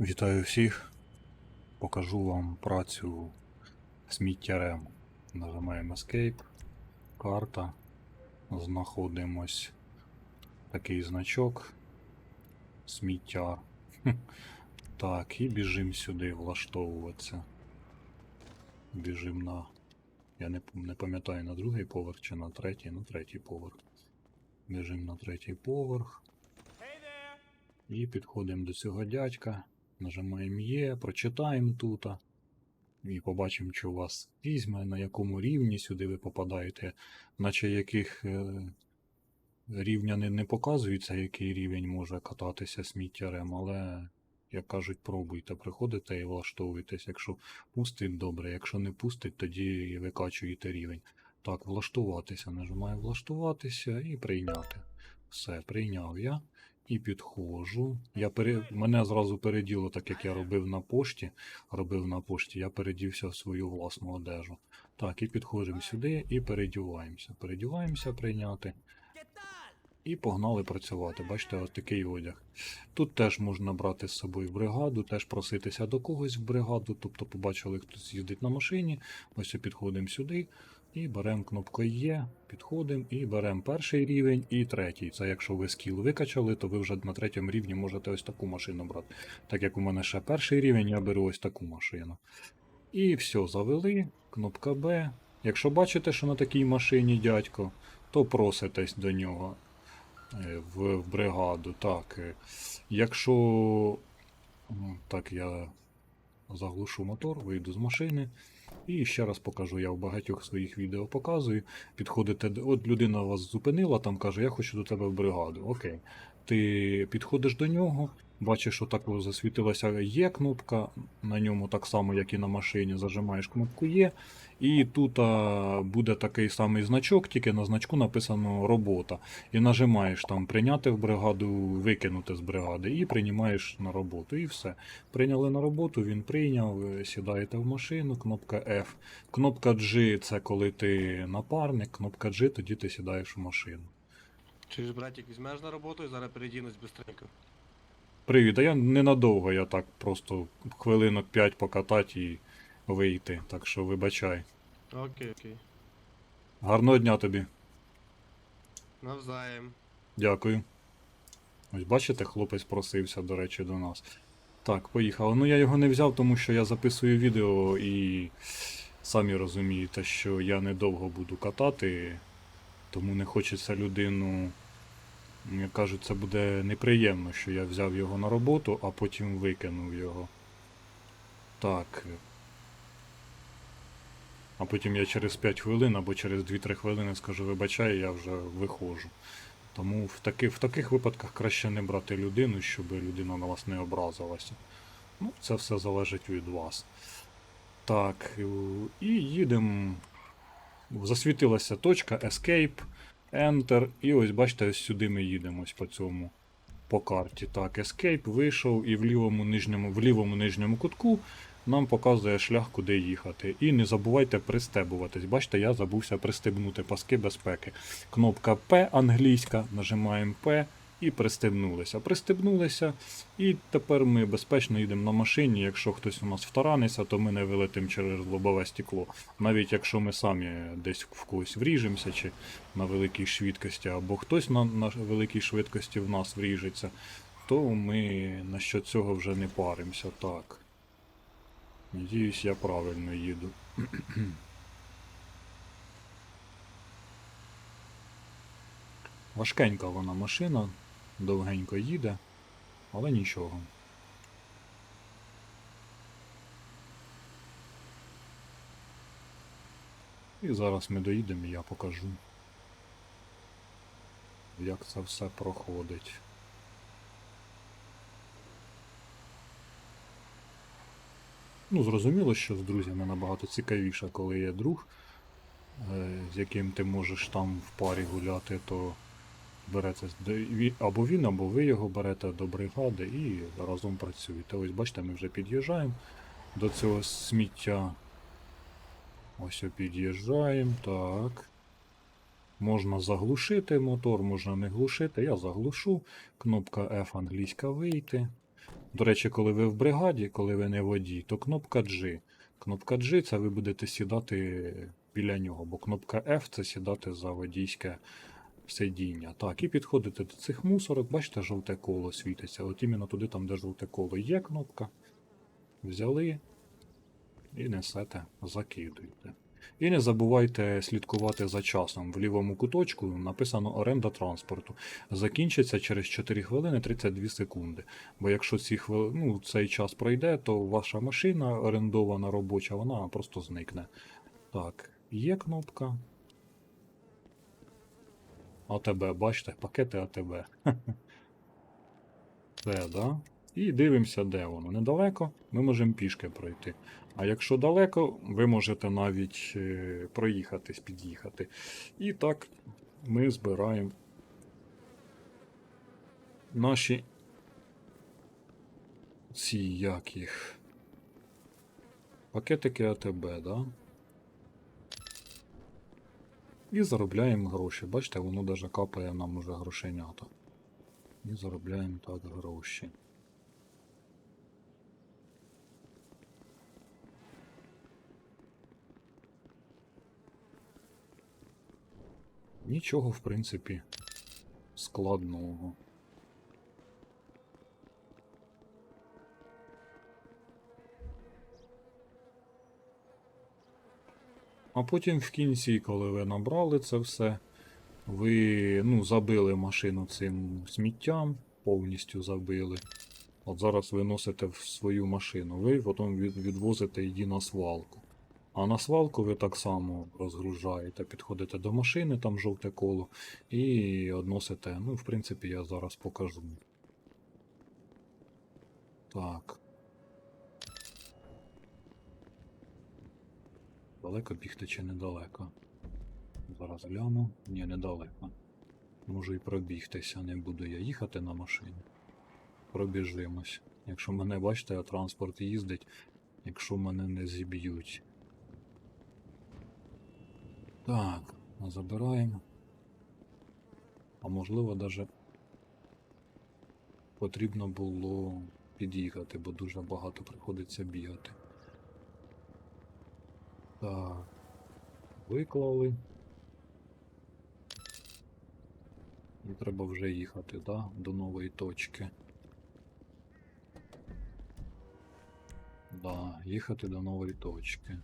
Вітаю всіх. Покажу вам працю сміттярем. Нажимаємо Escape, карта. Знаходимось такий значок. Сміттяр. Так, і біжимо сюди влаштовуватися. Біжимо на. Я не, не пам'ятаю на другий поверх чи на третій, на третій поверх. Біжимо на третій поверх. І підходимо до цього дядька, нажимаємо Є, прочитаємо тут. І побачимо, що у вас візьме, на якому рівні сюди ви попадаєте, наче яких е, рівня не, не показується, який рівень може кататися сміттярем, але, як кажуть, пробуйте, приходите і влаштовуйтесь. Якщо пустить добре, якщо не пустить, тоді викачуєте рівень. Так, влаштуватися. Нажимаю влаштуватися і прийняти. Все, прийняв я. І підходжу. Я пере... Мене зразу переділо, так як я робив на пошті. Робив на пошті, я передівся в свою власну одежу. Так, і підходимо сюди і передіваємося. Передіваємося прийняти. І погнали працювати. Бачите, ось такий одяг. Тут теж можна брати з собою бригаду, теж проситися до когось в бригаду. Тобто побачили, хтось їздить на машині. Ось підходимо сюди і беремо кнопку Є, підходимо і беремо перший рівень і третій. Це якщо ви скіл викачали, то ви вже на третьому рівні можете ось таку машину брати. Так як у мене ще перший рівень, я беру ось таку машину. І все, завели. Кнопка Б. Якщо бачите, що на такій машині дядько, то проситесь до нього е, в, в бригаду. Так. е. Якщо. Так, я заглушу мотор, вийду з машини. І ще раз покажу, я в багатьох своїх відео показую. Підходите, от людина вас зупинила, там каже, я хочу до тебе в бригаду. Окей. Ти підходиш до нього, бачиш, що так засвітилася є кнопка, на ньому так само, як і на машині, зажимаєш кнопку Є. І тут а, буде такий самий значок, тільки на значку написано робота. І нажимаєш там прийняти в бригаду, викинути з бригади, і приймаєш на роботу. І все. Прийняли на роботу, він прийняв, е, сідаєте в машину, кнопка F. Кнопка G це коли ти напарник, кнопка G, тоді ти сідаєш в машину. Чи ж, братик, візьмеш на роботу і зараз передінусь быстренько. Привіт, а я ненадовго, я так просто хвилинок 5 покатати і вийти. Так що вибачай. Окей, окей. Гарного дня тобі. Навзаєм. Дякую. Ось бачите, хлопець просився, до речі, до нас. Так, поїхали. Ну я його не взяв, тому що я записую відео і самі розумієте, що я недовго буду катати, тому не хочеться людину. Як кажуть, це буде неприємно, що я взяв його на роботу, а потім викинув його. Так. А потім я через 5 хвилин або через 2-3 хвилини скажу, вибачай, я вже виходжу. Тому в, таки, в таких випадках краще не брати людину, щоб людина на вас не образилася. Ну, це все залежить від вас. Так, і їдемо. Засвітилася точка Escape, Enter. І ось бачите, ось сюди ми їдемо ось по цьому. По карті. Так, Escape вийшов і в лівому нижньому, в лівому нижньому кутку нам показує шлях, куди їхати. І не забувайте пристебуватись. Бачите, я забувся пристебнути паски безпеки. Кнопка P англійська, нажимаємо P і пристебнулися. Пристебнулися, і тепер ми безпечно їдемо на машині. Якщо хтось у нас втараниться, то ми не вилетимо через лобове стекло. Навіть якщо ми самі десь в когось вріжемося чи на великій швидкості, або хтось на, на великій швидкості в нас вріжеться, то ми на що цього вже не паримося. Так. Надіюсь, я правильно їду. Важкенька вона машина, довгенько їде, але нічого. І зараз ми доїдемо і я покажу, як це все проходить. Ну, зрозуміло, що з друзями набагато цікавіше, коли є друг, е, з яким ти можеш там в парі гуляти, то берете або він, або ви його берете до бригади і разом працюєте. Ось бачите, ми вже під'їжджаємо до цього сміття. Ось під'їжджаємо, так. Можна заглушити мотор, можна не глушити. Я заглушу. Кнопка F англійська вийти. До речі, коли ви в бригаді, коли ви не водій, то кнопка G. Кнопка G це ви будете сідати біля нього, бо кнопка F це сідати за водійське сидіння. Так, і підходите до цих мусорок, бачите, жовте коло світиться. От іменно туди, там, де жовте коло є кнопка. Взяли і несете, закидуєте. І не забувайте слідкувати за часом. В лівому куточку написано оренда транспорту. Закінчиться через 4 хвилини 32 секунди. Бо якщо ці хвили... ну, цей час пройде, то ваша машина орендована робоча, вона просто зникне. Так, є кнопка. АТБ, бачите, пакети АТБ. Це, да? І дивимося, де воно. Недалеко ми можемо пішки пройти. А якщо далеко, ви можете навіть е, проїхатись, під'їхати. І так ми збираємо наші ці як їх. Пакетики АТБ, да? І заробляємо гроші. Бачите, воно навіть капає нам уже грошенята. І заробляємо так гроші. Нічого, в принципі, складного. А потім в кінці, коли ви набрали це все, ви ну, забили машину цим сміттям, повністю забили. От зараз ви носите в свою машину, ви потім відвозите її на свалку. А на свалку ви так само розгружаєте, підходите до машини, там жовте коло, і односите. Ну, в принципі, я зараз покажу. Так. Далеко бігти чи недалеко? Зараз гляну. Ні, недалеко. Можу і пробігтися, не буду я їхати на машині. Пробіжимось. Якщо мене, бачите, а транспорт їздить, якщо мене не зіб'ють. Так, забираємо. А можливо, даже потрібно було під'їхати, бо дуже багато приходиться бігати. Так. Виклали. І треба вже їхати, да? До нової точки. Да, їхати до нової точки.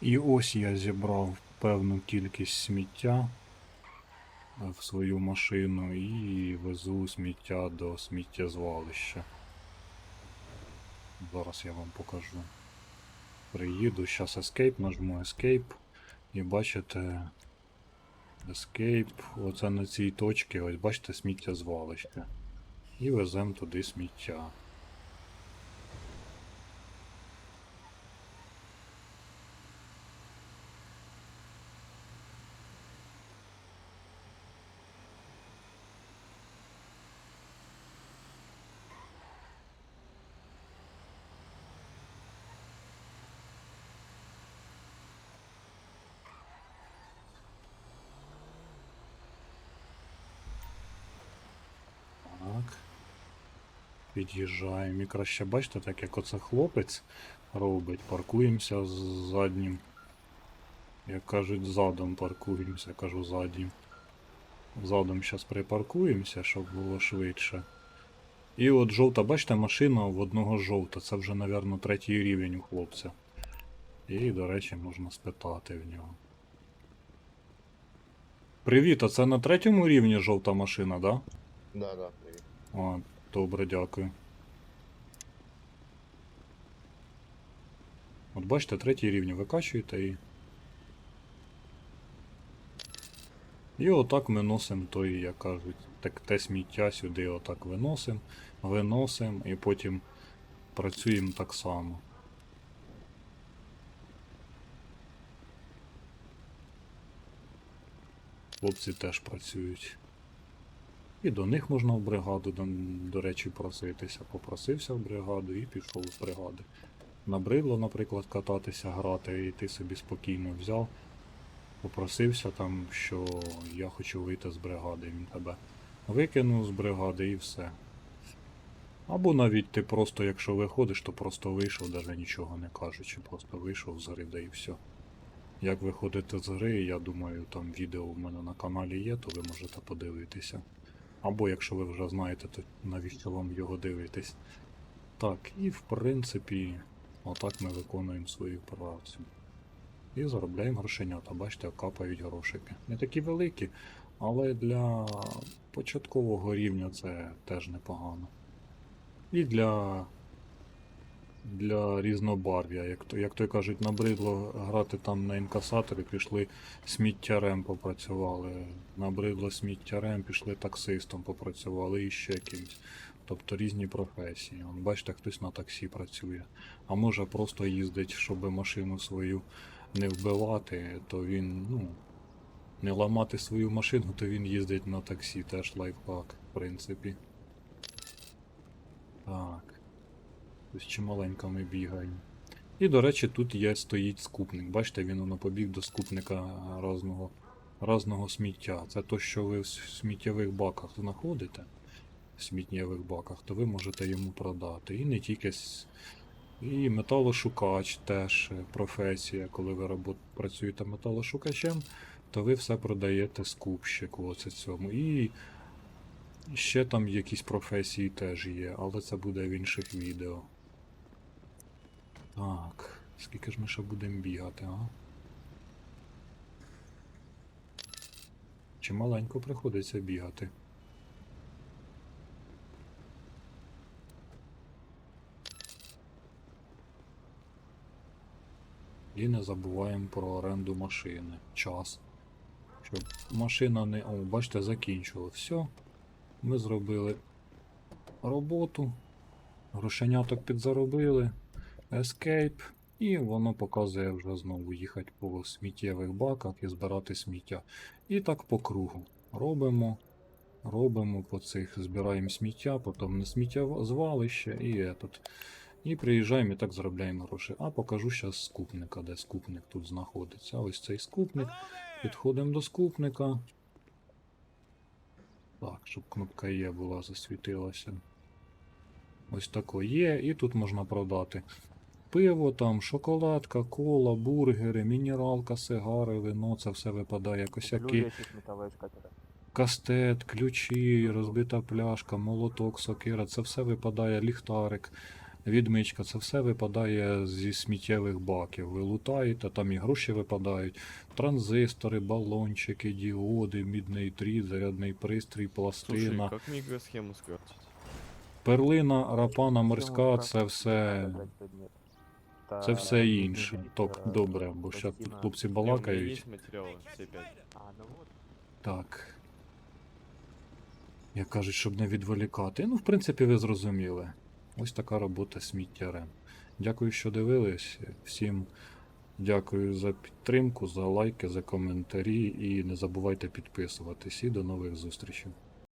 І ось я зібрав певну кількість сміття в свою машину і везу сміття до сміттєзвалища. Зараз я вам покажу. Приїду, зараз Escape, нажму Escape і бачите Escape, оце на цій точці, ось бачите сміттєзвалище. І веземо туди сміття. Під'їжджаємо. І краще бачите, так як оце хлопець робить. Паркуємося з заднім. Як кажуть, задом паркуємося, кажу заднім. Задом зараз припаркуємося, щоб було швидше. І от жовта, бачите, машина в одного жовта. Це вже, мабуть, третій рівень у хлопця. І, до речі, можна спитати в нього. Привіт, а це на третьому рівні жовта машина, да? Да, да, привіт. Добре, дякую. От бачите, третій рівень викачуєте і. І отак ми носимо той, як кажуть, так, те сміття сюди отак виносимо, виносимо і потім працюємо так само. Хлопці теж працюють. І до них можна в бригаду, до, до речі, проситися. Попросився в бригаду і пішов з бригади. Набридло, наприклад, кататися, грати, і ти собі спокійно взяв попросився там, що я хочу вийти з бригади. Він тебе викинув з бригади і все. Або навіть ти просто, якщо виходиш, то просто вийшов, навіть нічого не кажучи, просто вийшов з гри, да і все. Як виходити з гри, я думаю, там відео в мене на каналі є, то ви можете подивитися. Або якщо ви вже знаєте, то навіщо вам його дивитись. Так, і в принципі, отак ми виконуємо свою працю. І заробляємо грошенята. Бачите, капають грошики. Не такі великі, але для початкового рівня це теж непогано. І для, для різнобарв'я, як, то, як то кажуть, набридло грати там на інкасаторі, пішли сміттярем попрацювали. Набридло сміттярем, пішли таксистом попрацювали і ще кимось. Тобто різні професії. Вон, бачите, хтось на таксі працює. А може просто їздить, щоб машину свою не вбивати, то він, ну, не ламати свою машину, то він їздить на таксі, теж лайфхак, в принципі. Так. Ось чималенько бігаємо. І, до речі, тут є стоїть скупник. Бачите, він воно побіг до скупника разного, разного сміття. Це то, що ви в сміттєвих баках знаходите, в сміттєвих баках, то ви можете йому продати. І не тільки і металошукач теж е, професія. Коли ви робот... працюєте металошукачем, то ви все продаєте скупщику оце цьому. І ще там якісь професії теж є, але це буде в інших відео. Так, скільки ж ми ще будемо бігати, а? Чи маленько приходиться бігати? І не забуваємо про оренду машини. Час. Щоб машина не. О, бачите, закінчило. Все. Ми зробили роботу. Грошеняток підзаробили. Escape. І воно показує вже знову їхати по сміттєвих баках і збирати сміття. І так по кругу. Робимо. Робимо по цих, збираємо сміття, потім на сміттєзвалище і этот. І приїжджаємо і так заробляємо гроші. А покажу зараз скупника, де скупник тут знаходиться. Ось цей скупник. Підходимо до скупника. Так, щоб кнопка Є була засвітилася. Ось тако є, і тут можна продати пиво, там, шоколадка, кола, бургери, мінералка, сигари, вино, це все випадає. Косяки, кастет, ключі, розбита пляшка, молоток, сокира, це все випадає, ліхтарик, відмичка, це все випадає зі сміттєвих баків. Ви лутаєте, там і гроші випадають, транзистори, балончики, діоди, мідний дріт, зарядний пристрій, Слушай, пластина. как микросхему? Перлина, рапана морська, це все. Це все інше. Так, е, добре, бо зараз тут хлопці балакають. ну. Так. Як кажуть, щоб не відволікати. Ну, в принципі, ви зрозуміли. Ось така робота сміттярем. Дякую, що дивились. Всім дякую за підтримку, за лайки, за коментарі і не забувайте підписуватись. І до нових зустрічей.